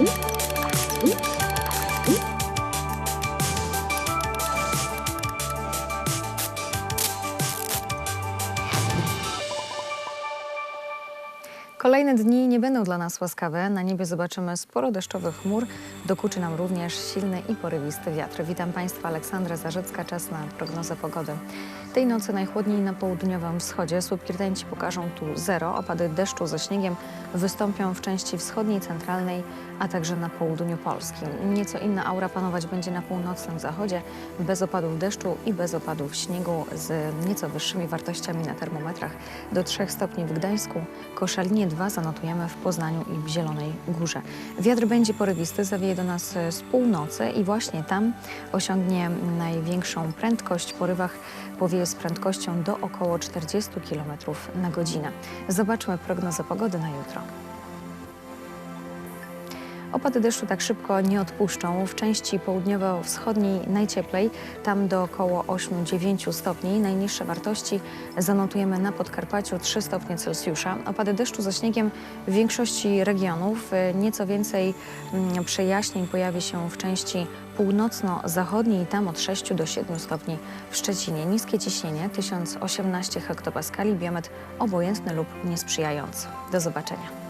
people Kolejne dni nie będą dla nas łaskawe. Na niebie zobaczymy sporo deszczowych chmur. Dokuczy nam również silny i porywisty wiatr. Witam Państwa, Aleksandra Zarzycka. Czas na prognozę pogody. Tej nocy najchłodniej na południowym wschodzie. Słupki rtęci pokażą tu zero. Opady deszczu ze śniegiem wystąpią w części wschodniej, centralnej, a także na południu Polski. Nieco inna aura panować będzie na północnym zachodzie, bez opadów deszczu i bez opadów śniegu, z nieco wyższymi wartościami na termometrach. Do 3 stopni w Gdańsku, Koszalinie 2 zanotujemy w Poznaniu i w Zielonej Górze. Wiatr będzie porywisty, zawieje do nas z północy i właśnie tam osiągnie największą prędkość. W porywach powieje z prędkością do około 40 km na godzinę. Zobaczmy prognozę pogody na jutro. Opady deszczu tak szybko nie odpuszczą. W części południowo-wschodniej najcieplej, tam do około 8-9 stopni. Najniższe wartości zanotujemy na Podkarpaciu 3 stopnie Celsjusza. Opady deszczu ze śniegiem w większości regionów. Nieco więcej mm, przejaśnień pojawi się w części północno-zachodniej, tam od 6 do 7 stopni w Szczecinie. Niskie ciśnienie 1018 hektopaskali, biometr obojętny lub niesprzyjający. Do zobaczenia.